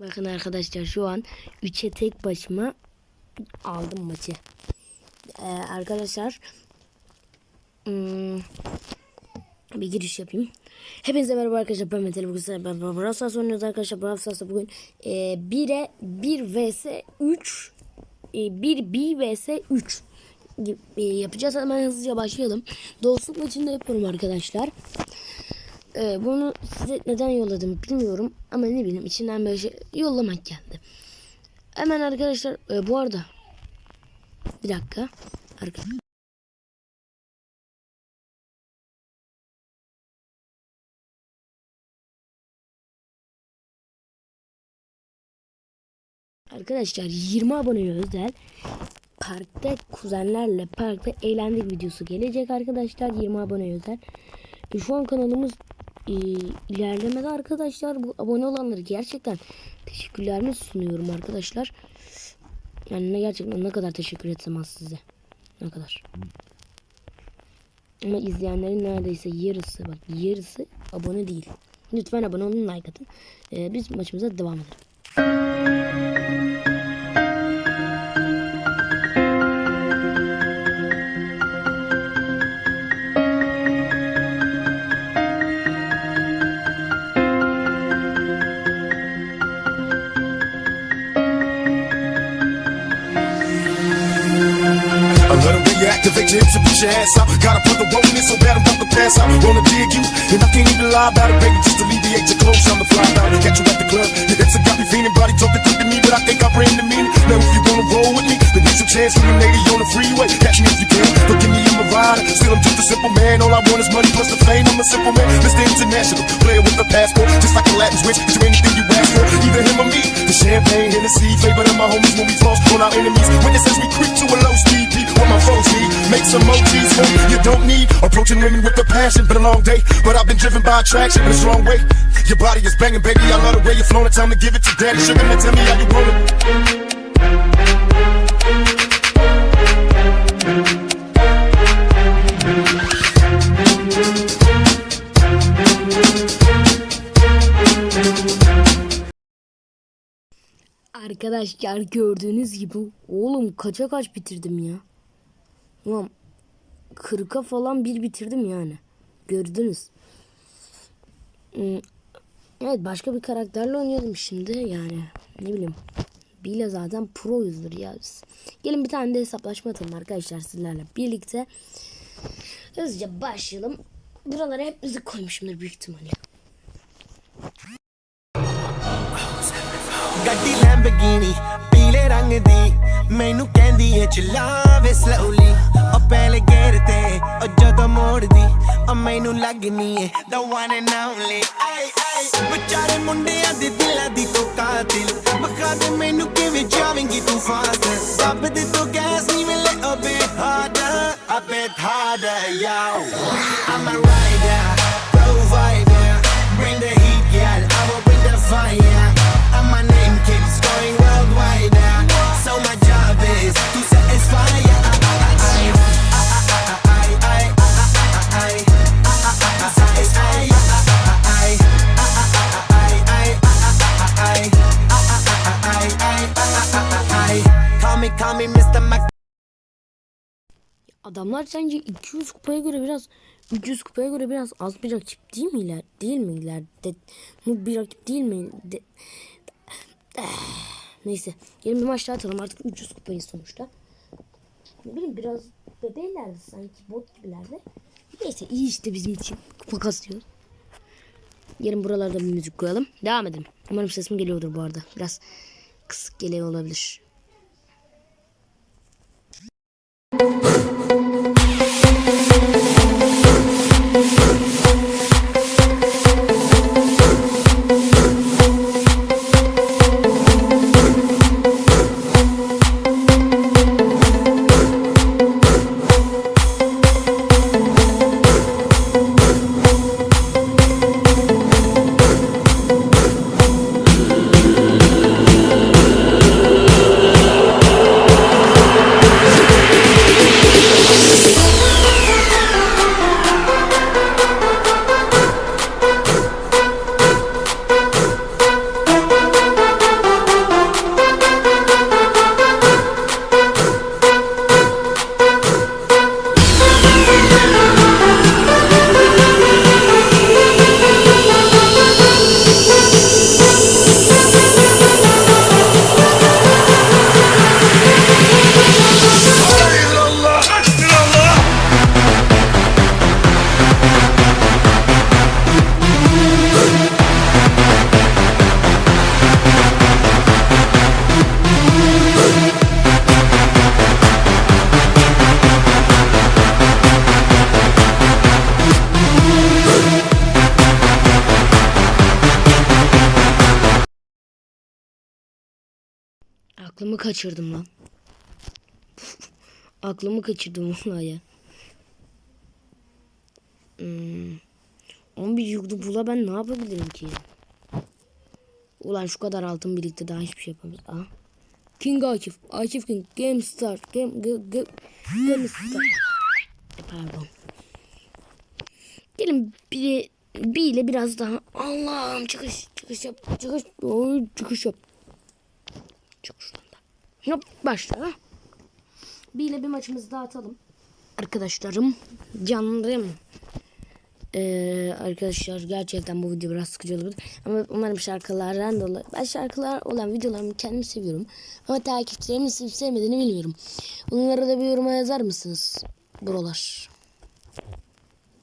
Bakın arkadaşlar şu an 3'e tek başıma aldım maçı. Ee, arkadaşlar hmm, bir giriş yapayım. Hepinize merhaba arkadaşlar. Ben Metal. Bugün beraber Brawl oynuyoruz arkadaşlar. Brawl Stars'ta bugün e, 1'e 1 vs 3 e, 1 B vs 3 gibi, e, yapacağız. Hemen hızlıca başlayalım. Dostluk maçında yapıyorum arkadaşlar. Ee, bunu size neden yolladım bilmiyorum ama ne bileyim içinden böyle şey yollamak geldi. Hemen arkadaşlar e, bu arada bir dakika. Arka. Arkadaşlar 20 abone özel parkta kuzenlerle parkta eğlendik videosu gelecek arkadaşlar 20 abone özel. Şu an kanalımız e, ilerlemede arkadaşlar. Bu abone olanları gerçekten teşekkürlerimi sunuyorum arkadaşlar. Yani ne gerçekten ne kadar teşekkür etsem az size. Ne kadar. Ama izleyenlerin neredeyse yarısı bak yarısı abone değil. Lütfen abone olun like atın. E, biz maçımıza devam edelim. The way you activate your hips and push your ass out. Gotta put the roll in so bad I'm about to pass out. Wanna dig you, and I can't even lie about it, baby. Just alleviate your clothes, I'm the fly out. Catch you at the club, your hips have got me feeling. Body talking to me, but I think I bring the meaning. Now if you wanna roll with me, then get some chance for the lady on the freeway. Catch me if you can, but give me a rider. Still I'm just a simple man. All I want is money plus the fame. I'm a simple man, Mr. International, player with a passport, just like a Latin switch. You anything you ask for, either him or me. The champagne, Hennessy, flavor of my homies when we toss on our enemies. Witnesses we creep to a low speed, Make some emojis, hope you don't need. Approaching women with a passion, been a long day, but I've been driven by attraction in a strong way. Your body is banging, baby. I love the way you're flowing. Time to give it to daddy. Sugar, now tell me how you want. Arkadaşlar gördüğünüz gibi oğlum kaça kaç bitirdim ya. Ulan 40'a falan bir bitirdim yani. Gördünüz. Hmm, Evet başka bir karakterle oynayalım şimdi yani ne bileyim. Bile zaten proyuzdur ya biz. Gelin bir tane de hesaplaşma atalım arkadaşlar sizlerle birlikte. Hızlıca başlayalım. Buralara hep müzik koymuşumdur büyük ihtimalle. ਗੱਡੀ ਲੈਂਬਗੀਨੀ ਪੀਲੇ ਰੰਗ ਦੀ ਮੈਨੂੰ ਕਹਿੰਦੀ ਏ ਚਲਾਵੇ ਸਲੋਲੀ ਉਹ ਪਹਿਲੇ ਗੇਰ ਤੇ ਉਹ ਜਦੋਂ ਮੋੜਦੀ ਉਹ ਮੈਨੂੰ ਲੱਗਨੀ ਏ the one and only ਆਏ ਆਏ Adamlar sence 200 kupaya göre biraz 300 kupaya göre biraz az bir rakip değil miler? Değil miler? De, bir rakip değil mi? De, Eh, neyse. Gelin bir maç daha atalım. Artık 300 kupayız sonuçta. Ne bileyim biraz bebelerdi sanki bot gibilerdi. Neyse iyi işte bizim için. Kupa kasıyoruz. Gelin buralarda bir müzik koyalım. Devam edelim. Umarım sesim geliyordur bu arada. Biraz kısık geliyor olabilir. Aklımı kaçırdım lan. Aklımı kaçırdım vallahi ya. Hmm. 11 yurdu bula ben ne yapabilirim ki? Ulan şu kadar altın birlikte daha hiçbir şey yapamayız. Aha. King Akif. Akif King. Game Start. Game, game, game, game Start. E, Pardon. Gelin bir, bir ile biraz daha. Allah'ım çıkış. Çıkış yap. Çıkış. Oy, çıkış yap. Çık şuradan da. Hop başla. Bir ile bir maçımızı daha atalım. Arkadaşlarım. Canlarım. Ee, arkadaşlar gerçekten bu video biraz sıkıcı olabilir. Ama umarım şarkılardan dolayı. Ben şarkılar olan videolarımı kendim seviyorum. Ama takipçilerimin sevip sevmediğini bilmiyorum. Bunları da bir yoruma yazar mısınız? Buralar.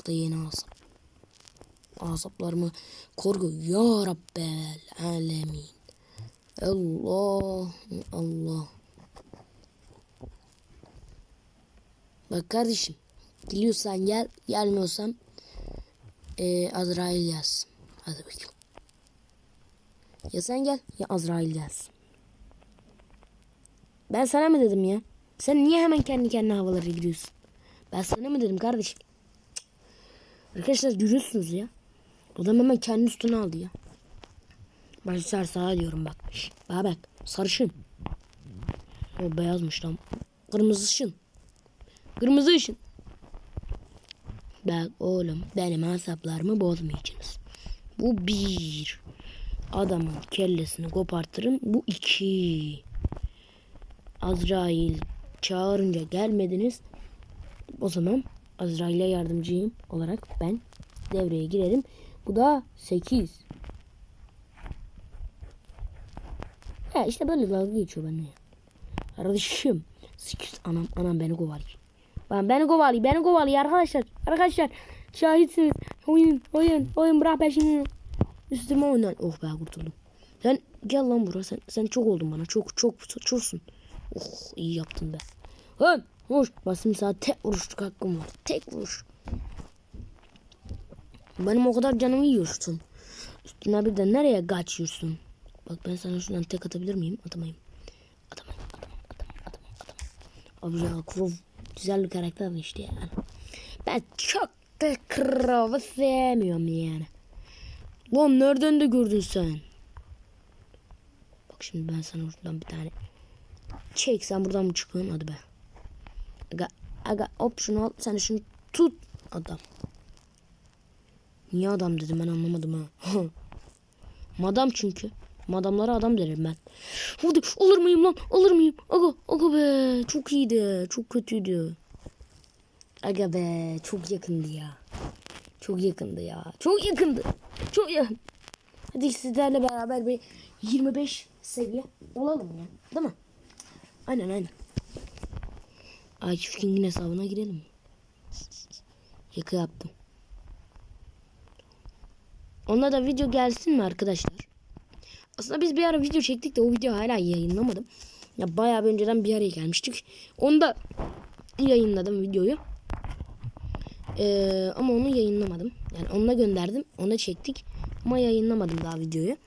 Bu da yeni asap. Asaplarımı korku. Ya Rabbel Alemin. Allah. Allah. Bak kardeşim. Geliyorsan gel. Gelmiyorsan e, Azrail yazsın. Hadi bakayım. Ya sen gel ya Azrail yazsın. Ben sana mı dedim ya? Sen niye hemen kendi kendine havalara giriyorsun? Ben sana mı dedim kardeşim? Cık. Arkadaşlar görüyorsunuz ya. Adam hemen kendi üstüne aldı ya. Başlar sağa diyorum bak. Bana bak. Sarışın. O beyazmış lan. Kırmızı ışın. Kırmızı ışın. Bak oğlum benim asaplarımı bozmayacaksınız. Bu bir. Adamın kellesini kopartırım. Bu iki. Azrail çağırınca gelmediniz. O zaman Azrail'e yardımcıyım olarak ben devreye girerim. Bu da 8. Ya işte böyle dalga geçiyor benimle. Kardeşim. 8 anam anam beni kovalıyor. Ben beni kovalıyor beni kovalıyor arkadaşlar. Arkadaşlar şahitsiniz. Oyun oyun oyun bırak peşini. Üstüme oynan. Oh be kurtuldum. Sen gel lan buraya sen, sen çok oldun bana. Çok çok çoksun. Oh iyi yaptın be. Lan hoş. Basım sana tek vuruşluk hakkım var. Tek vuruş. Benim o kadar canımı yiyorsun. Üstüne bir de nereye kaçıyorsun? Bak ben sana şuradan tek atabilir miyim? Atamayayım. Atamayayım. Atamam. Atamam. Atamam. Atamam. Abi ya Krov güzel bir karakter işte yani. Ben çok da Krov'u sevmiyorum yani. Lan nereden de gördün sen? Bak şimdi ben sana şuradan bir tane çek sen buradan mı çıkıyorsun hadi be. Aga, aga hop şunu al sen şunu tut adam. Niye adam dedim ben anlamadım ha. Madam çünkü. Madamlara adam derim ben. Hadi olur muyum lan? Olur muyum? Aga, aga be. Çok iyiydi. Çok kötüydü. Aga be. Çok yakındı ya. Çok yakındı ya. Çok yakındı. Çok yakın. Hadi sizlerle beraber bir 25 seviye olalım ya. Değil mi? Aynen aynen. Akif King'in hesabına girelim. Yaka yaptım. Ona da video gelsin mi arkadaşlar? Aslında biz bir ara video çektik de o video hala yayınlamadım. Ya bayağı bir önceden bir araya gelmiştik. Onu da yayınladım videoyu. Ee, ama onu yayınlamadım. Yani onunla gönderdim. Ona çektik. Ama yayınlamadım daha videoyu.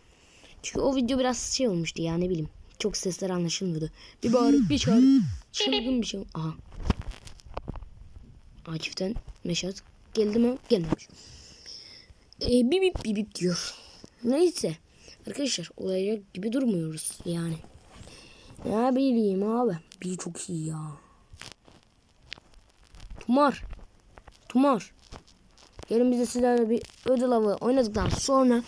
Çünkü o video biraz şey olmuştu yani ne bileyim. Çok sesler anlaşılmıyordu. Bir bağırıp bir çağırıp çılgın bir şey. Aha. Akif'ten Meşat geldi mi? Gelmemiş. Ee, bip bip bip diyor. Neyse. Arkadaşlar olacak gibi durmuyoruz yani. Ne bileyim abi. Bir çok iyi ya. Tumar. Tumar. Gelin biz de sizlerle bir ödül avı oynadıktan sonra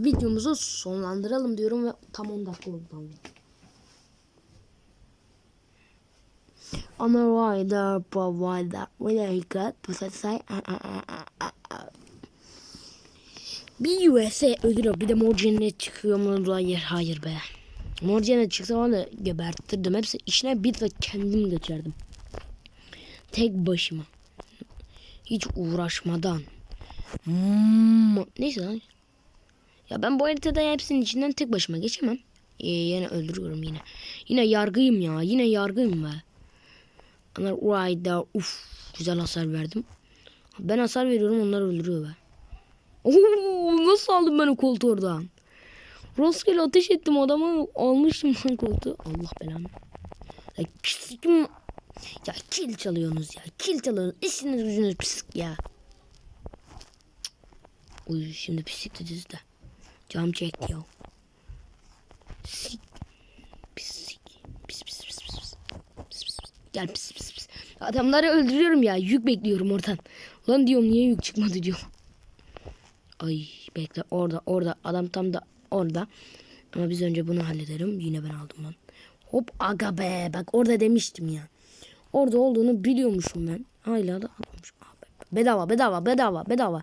videomuzu sonlandıralım diyorum ve tam 10 dakika oldu tam. On the rider provider with a got to say bir USA ödül. Bir de mor cennet çıkıyor mu? Hayır hayır be. Mor cennet çıksa bana gebertirdim. Hepsi işine bir de kendim geçerdim. Tek başıma. Hiç uğraşmadan. Hmm, neyse lan. Ya ben bu haritada hepsinin içinden tek başıma geçemem. Ee, yine öldürüyorum yine. Yine yargıyım ya. Yine yargıyım be. Onlar Rider. Uf, güzel hasar verdim. Ben hasar veriyorum onlar öldürüyor be. Oo, nasıl aldım ben o koltuğu oradan? Rastgele ateş ettim adamı almıştım lan koltuğu. Allah belanı. Ya, kim... ya kil çalıyorsunuz ya. Kil çalıyorsunuz. İşiniz gücünüz pislik ya. Uy şimdi pislik dediniz de. Cam çekti ya. Sik. Pislik. Pis pis pis pis pis. Pis pis. Gel pis pis pis. Adamları öldürüyorum ya. Yük bekliyorum oradan. Lan diyorum niye yük çıkmadı diyorum. Ay bekle orada orada adam tam da orada. Ama biz önce bunu hallederim. Yine ben aldım lan. Hop aga be bak orada demiştim ya. Orada olduğunu biliyormuşum ben. Hala da almamışım. Be. Bedava bedava bedava bedava.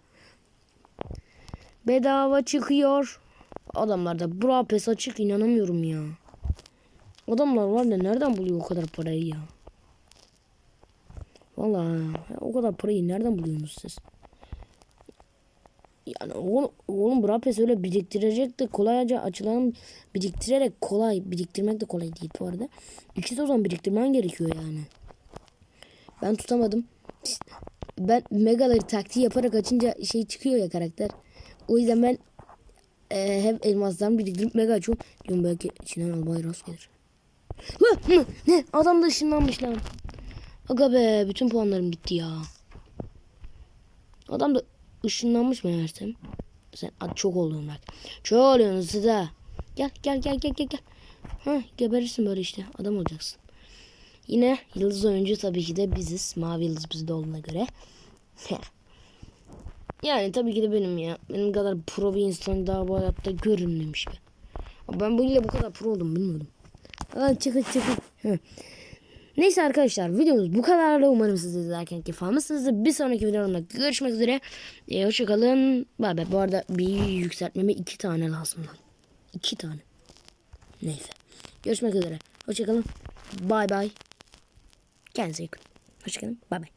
Bedava çıkıyor. Adamlarda bra pes açık inanamıyorum ya. Adamlar var da nereden buluyor o kadar parayı ya? Vallahi o kadar parayı nereden buluyorsunuz siz? Yani oğlum, oğlum Brapes öyle biriktirecek de kolayca açılan biriktirerek kolay biriktirmek de kolay değil bu arada. İkisi o zaman biriktirmen gerekiyor yani. Ben tutamadım. Ben megaları taktiği yaparak açınca şey çıkıyor ya karakter. O yüzden ben e, hep elmasdan biriktirip mega açıyorum. Diyorum belki içinden albay rast gelir. Hı, ne? Adam da ışınlanmış lan. Aga be bütün puanlarım gitti ya. Adam da ışınlanmış mı Mersem? Sen çok oldun bak. Çok oluyorsun size. Gel gel gel gel gel gel. Ha geberirsin böyle işte. Adam olacaksın. Yine yıldız oyuncu tabii ki de biziz. Mavi yıldız bizde olduğuna göre. yani tabii ki de benim ya. Benim kadar pro bir insan daha bu hayatta görünmemiş be. Ben bu ile bu kadar pro oldum bilmiyordum. Aa, çıkın çıkın. Neyse arkadaşlar videomuz bu kadardı. Umarım siz izlerken keyif almışsınızdır. Bir sonraki videomda görüşmek üzere. Ee, hoşçakalın. Bay bay. Bu arada bir yükseltmeme iki tane lazım lan. İki tane. Neyse. Görüşmek üzere. Hoşçakalın. Bay bay. Kendinize iyi bakın. Hoşçakalın. Bay bay.